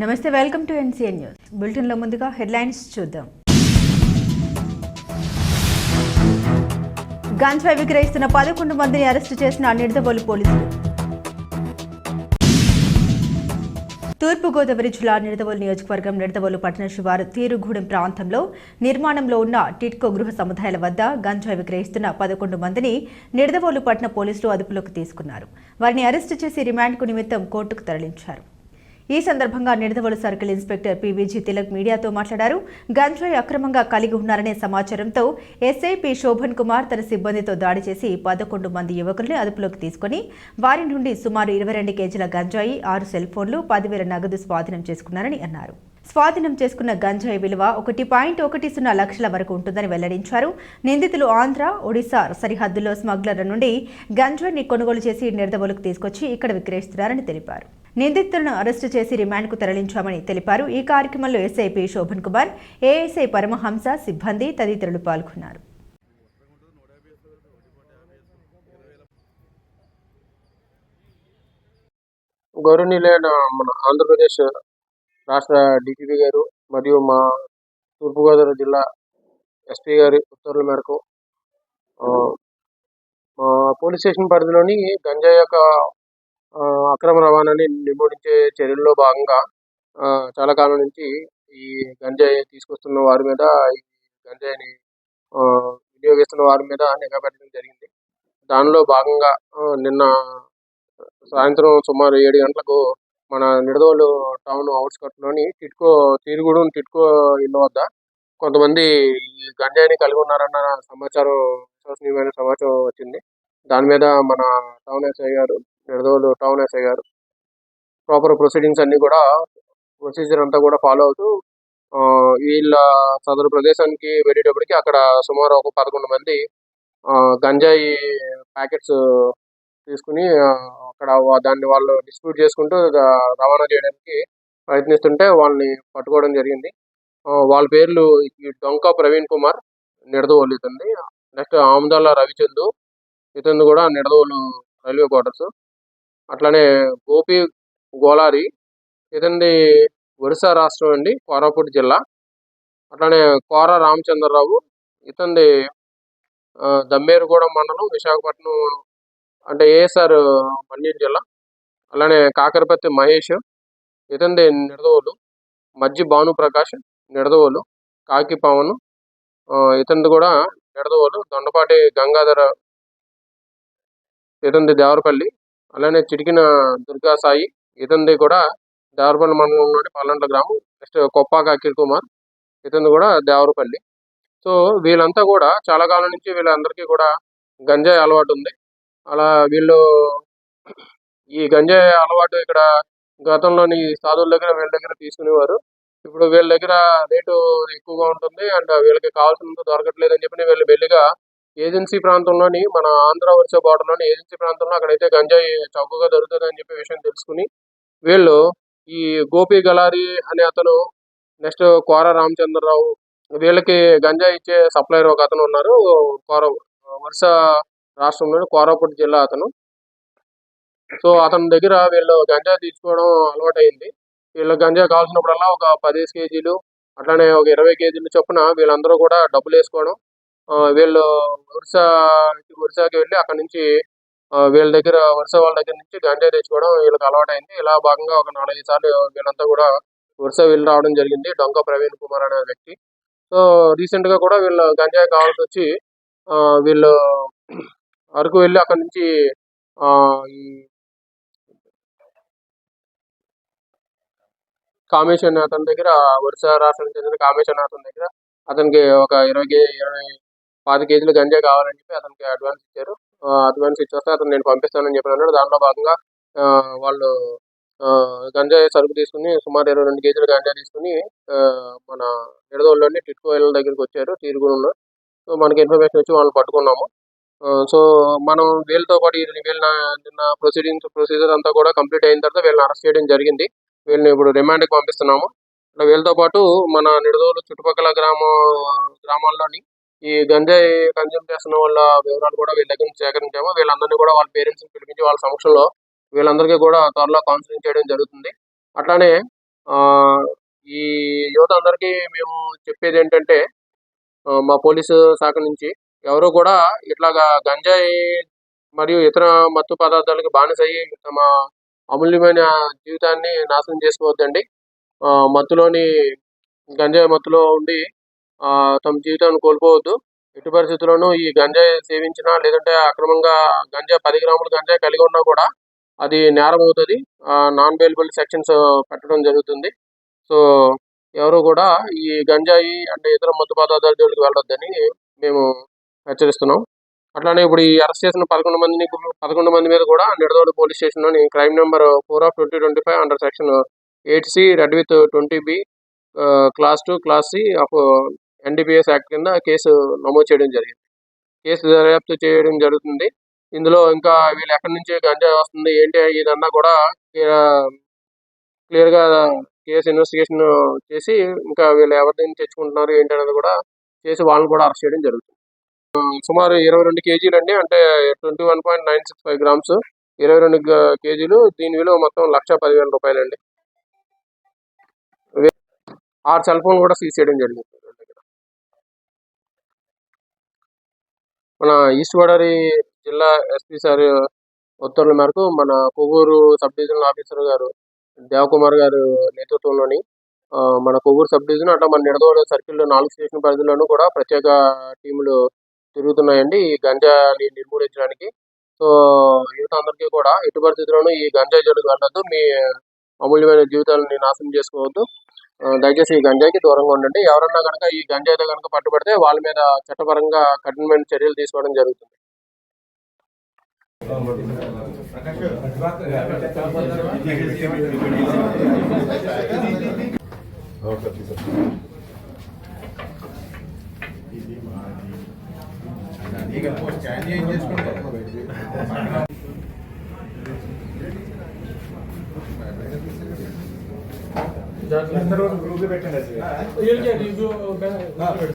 నమస్తే welcome to NCN news. బులెటిన్లో ముందుగా హెడ్లైన్స్ చూద్దాం. గంజాయి విక్రయిస్తున్న పదకొండు మందిని అరెస్టు చేసిన నిడదవోలు పోలీసులు. తూర్పుగోదావరి జిల్లా నిడదవోలు నియోజకవర్గం నిడదవోలు పట్టణ శివారు తీరుగూడెం ప్రాంతంలో నిర్మాణంలో ఉన్న టిట్కో గృహ సముదాయాల వద్ద గంజాయి విక్రయిస్తున్న పదకొండు మందిని నిడదవోలు పట్టణ పోలీసులు అదుపులోకి తీసుకున్నారు. వారిని అరెస్టు చేసి రిమాండ్కు నిమిత్తం కోర్టుకు తరలించారు. ఈ సందర్భంగా Nidadavolu circle inspector P V G Tilak మీడియాతో మాట్లాడారు. గంజాయి అక్రమంగా కలిగి ఉన్నారనే సమాచారంతో ఎస్ఐపి శోభన్ కుమార్ తన సిబ్బందితో దాడి చేసి పదకొండు మంది యువకుల్ని అదుపులోకి తీసుకుని వారి నుండి సుమారు ఇరవై రెండు కేజీల గంజాయి ఆరు సెల్ ఫోన్లు పదివేల నగదు స్వాధీనం చేసుకున్నారని అన్నారు. స్వాధీనం చేసుకున్న గంజాయి విలువ ఒకటి పాయింట్ ఒకటి సున్నా లక్షల వరకు ఉంటుందని వెల్లడించారు. నిందితులు ఆంధ్ర ఒడిశా సరిహద్దుల్లో స్మగ్లర్ల నుండి గంజాయిని కొనుగోలు చేసి నిడదవోలుకు తీసుకొచ్చి ఇక్కడ విక్రయిస్తున్నారని తెలిపారు. నిందితులను అరెస్టు చేసి రిమాండ్కు తరలించామని తెలిపారు. ఈ కార్యక్రమంలో S I P Shoban Kumar A S I Paramahamsa సిబ్బంది తదితరులు పాల్గొన్నారు. గౌరవనీయులైన మన ఆంధ్రప్రదేశ్ రాష్ట్ర డిజిపి గారు మరియు మా తూర్పుగోదావరి జిల్లా ఎస్పీ గారి ఉత్తర్వుల మేరకు మా పోలీస్ స్టేషన్ పరిధిలోని గంజాయి యొక్క అక్రమ రవాణాని నిరోధించే చర్యల్లో భాగంగా చాలా కాలం నుంచి ఈ గంజాయి తీసుకొస్తున్న వారి మీద ఈ గంజాయిని వినియోగిస్తున్న వారి మీద నిఘా పెట్టడం జరిగింది. దానిలో భాగంగా నిన్న సాయంత్రం సుమారు ఏడు గంటలకు మన నిడదోలు టౌన్ అవుట్స్కట్లోని టిట్కో తీరుగూడెం టిట్కో ఇల్లు వద్ద కొంతమంది ఈ గంజాయిని కలిగి ఉన్నారన్న సమాచారం విశ్వసనీయమైన సమాచారం వచ్చింది. దాని మీద మన టౌన్ ఎస్ఐ గారు నిడదవోలు టౌన్ ఎస్ఐ గారు. ప్రాపర్ ప్రొసీడింగ్స్ అన్నీ కూడా ప్రొసీజర్ అంతా కూడా ఫాలో అవుతూ వీళ్ళ సదరు ప్రదేశానికి వెళ్ళేటప్పటికి అక్కడ సుమారు ఒక పదకొండు మంది గంజాయి ప్యాకెట్స్ తీసుకుని అక్కడ దాన్ని వాళ్ళు డిస్ట్రిబ్యూట్ చేసుకుంటూ రవాణా చేయడానికి ప్రయత్నిస్తుంటే వాళ్ళని పట్టుకోవడం జరిగింది. వాళ్ళ పేర్లు డొంక ప్రవీణ్ కుమార్ నిడదవోలు ఇతంది నెక్స్ట్ ఆముదాల రవిచందు ఇతంది కూడా నిడదవోలు రైల్వే క్వార్టర్స్. అట్లానే గోపి గోలారి ఇదండి ఒరిస్సా రాష్ట్రం అండి కోరాపుట్ జిల్లా. అట్లానే కోర రామచంద్రరావు ఇతంది దమ్మేరుగూడ దమ్మేరుగూడెం మండలం విశాఖపట్నం అంటే ఏఎస్ఆర్ మన్యం జిల్లా. అలానే కాకరపత్తి మహేష్ ఇతంది నిడదవోలు మజ్జి భాను ప్రకాష్ నిడదవోలు కాకి పవన్ ఇతంది కూడా నిడదవోలు దొండపాటి గంగాధర ఇతంది దేవరపల్లి అలానే చిటికిన దుర్గా సాయి ఇతంది కూడా దేవరపల్లి మండలంలోని పల్లంట్ల గ్రామం నెక్స్ట్ కొప్పాక అఖిల్ కుమార్ ఇతంది కూడా దేవరపల్లి. సో వీళ్ళంతా కూడా చాలా కాలం నుంచి వీళ్ళందరికీ కూడా గంజాయి అలవాటు ఉంది. అలా వీళ్ళు ఈ గంజాయి అలవాటు ఇక్కడ గతంలోని సాధువుల దగ్గర వీళ్ళ దగ్గర తీసుకునేవారు. ఇప్పుడు వీళ్ళ దగ్గర రేటు ఎక్కువగా ఉంటుంది. అండ్ వీళ్ళకి కావాల్సినంత దొరకట్లేదు అని చెప్పి వీళ్ళు వెళ్ళిగా ఏజెన్సీ ప్రాంతంలోని మన ఆంధ్ర వర్ష బార్డర్లోని ఏజెన్సీ ప్రాంతంలో అక్కడైతే గంజాయి చౌకగా దొరుకుతుంది అని చెప్పి విషయం తెలుసుకుని వీళ్ళు ఈ గోపి గలారి అనే అతను నెక్స్ట్ కోర రామచంద్రరావు వీళ్ళకి గంజాయి ఇచ్చే సప్లైర్ ఒక అతను ఉన్నారు కోర వరుస రాష్ట్రంలోని కోరాపుట్ జిల్లా అతను. సో అతని దగ్గర వీళ్ళు గంజా తీసుకోవడం అలవాటైంది. వీళ్ళు గంజా కావాల్సినప్పుడల్లా ఒక పదిహేను కేజీలు అట్లానే ఒక ఇరవై కేజీలు చొప్పున వీళ్ళందరూ కూడా డబ్బులు వేసుకోవడం వీళ్ళు ఒరిస్సా ఒరిస్సాకి వెళ్ళి అక్కడ నుంచి వీళ్ళ దగ్గర వరుస వాళ్ళ దగ్గర నుంచి గంజాయి తెచ్చుకోవడం వీళ్ళకి అలవాటైంది. ఇలా భాగంగా ఒక నాలుగైదు సార్లు వీళ్ళంతా కూడా ఒరిస్సా వెళ్ళి రావడం జరిగింది. డొంక ప్రవీణ్ కుమార్ అనే వ్యక్తి. సో రీసెంట్గా కూడా వీళ్ళు గంజాయి కావాల్సి వచ్చి వీళ్ళు అరకు వెళ్ళి అక్కడ నుంచి ఈ కామేష్ అతని దగ్గర ఒరిస్సా రాష్ట్రానికి చెందిన కామేశ్వర అనే దగ్గర అతనికి ఒక ఇరవై ఇరవై పాతి కేజీలు గంజా కావాలని చెప్పి అతనికి అడ్వాన్స్ ఇచ్చారు. అడ్వాన్స్ ఇచ్చేస్తే అతను నేను పంపిస్తానని చెప్పి అన్నాడు దాంట్లో భాగంగా వాళ్ళు గంజా గంజాయి సరుకు తీసుకుని సుమారు ఇరవై రెండు కేజీలు గంజా తీసుకుని మన నిడదోళ్ళని టిట్కో ఇళ్ళ దగ్గరికి వచ్చారు తీరుగుంలో సో మనకి ఇన్ఫర్మేషన్ వచ్చి వాళ్ళని పట్టుకున్నాము. సో మనం వీళ్ళతో పాటు వీళ్ళ నిన్న ప్రొసీడింగ్స్ ప్రొసీజర్ అంతా కూడా కంప్లీట్ అయిన తర్వాత వీళ్ళని అరెస్ట్ చేయడం జరిగింది. వీళ్ళని ఇప్పుడు రిమాండ్కి పంపిస్తున్నాము. వీళ్ళతో పాటు మన నిడదోలు చుట్టుపక్కల గ్రామ గ్రామాల్లోని ఈ గంజాయి కన్జ్యూమ్ చేస్తున్న వాళ్ళ వివరాలు కూడా వీళ్ళ దగ్గర నుంచి సేకరించాము. వీళ్ళందరినీ కూడా వాళ్ళ పేరెంట్స్ పిలిపించి వాళ్ళ సమక్షంలో వీళ్ళందరికీ కూడా త్వరలో కౌన్సిలింగ్ చేయడం జరుగుతుంది. అట్లానే ఆ, ఈ యువత అందరికీ మేము చెప్పేది ఏంటంటే మా పోలీసు శాఖ నుంచి ఎవరు కూడా ఇట్లాగా గంజాయి మరియు ఇతర మత్తు పదార్థాలకు బానిసయ్యి తమ అమూల్యమైన జీవితాన్ని నాశనం చేసుకోవద్దండి. ఆ, మత్తులోని గంజాయి మత్తులో ఉండి తమ జీవితాన్ని కోల్పోవద్దు. ఎట్టి పరిస్థితుల్లోనూ ఈ గంజాయి సేవించినా లేదంటే అక్రమంగా గంజాయి పది గ్రాములు గంజాయి కలిగి ఉన్నా కూడా అది నేరం అవుతుంది నాన్ బెయిలబుల్ సెక్షన్స్ పెట్టడం జరుగుతుంది. సో ఎవరు కూడా ఈ గంజాయి అంటే ఇతర మత్తు పదార్థాల జోలికి వెళ్ళొద్దని మేము హెచ్చరిస్తున్నాం. అట్లానే ఇప్పుడు ఈ అరెస్ట్ చేసిన పదకొండు మందిని పదకొండు మంది మీద కూడా Nidadavolu police స్టేషన్లోని crime number four of twenty twenty five under section eight C read with twenty B class two class C of N D P S act కింద కేసు నమోదు చేయడం జరిగింది. కేసు దర్యాప్తు చేయడం జరుగుతుంది. ఇందులో ఇంకా వీళ్ళు ఎక్కడి నుంచి గంజాయి వస్తుంది ఏంటి ఇదన్నా కూడా క్లియర్గా కేసు ఇన్వెస్టిగేషన్ చేసి ఇంకా వీళ్ళు ఎవరి నుంచి తెచ్చుకుంటున్నారు ఏంటి అనేది కూడా చేసి వాళ్ళని కూడా అరెస్ట్ చేయడం జరుగుతుంది. సుమారు ఇరవై రెండు కేజీలు అండి అంటే twenty one point nine six five grams. ఇరవై రెండు కేజీలు దీని విలువ మొత్తం లక్ష పదివేల రూపాయలండి. ఆరు సెల్ ఫోన్ కూడా సీజ్ చేయడం జరిగింది. మన ఈస్ట్ గోదావరి జిల్లా ఎస్పీ సార్ ఉత్తర్వుల మేరకు మన కొవ్వూరు సబ్ డివిజనల్ ఆఫీసర్ గారు దేవకుమార్ గారు నేతృత్వంలోని మన కొవ్వూరు సబ్ డివిజన్ అట్లా మన నిడదవోలు సర్కిల్ నాలుగు స్టేషన్ పరిధిలోనూ కూడా ప్రత్యేక టీములు తిరుగుతున్నాయండి ఈ గంజాని నిర్మూలించడానికి. సో యువత అందరికీ కూడా ఎటు పరిస్థితుల్లోనూ ఈ గంజాయి జోలికి వెళ్ళొద్దు. మీ అమూల్యమైన జీవితాలని నాశనం చేసుకోవద్దు. దయచేసి ఈ గంజాయికి దూరంగా ఉండండి ఎవరన్నా కనుక ఈ గంజాయితో కనుక పట్టుబడితే వాళ్ళ మీద చట్టపరంగా కఠినమైన చర్యలు తీసుకోవడం జరుగుతుంది जाके अंदर वो ग्रुप पे बैठे रहते हैं ये क्या रिव्यू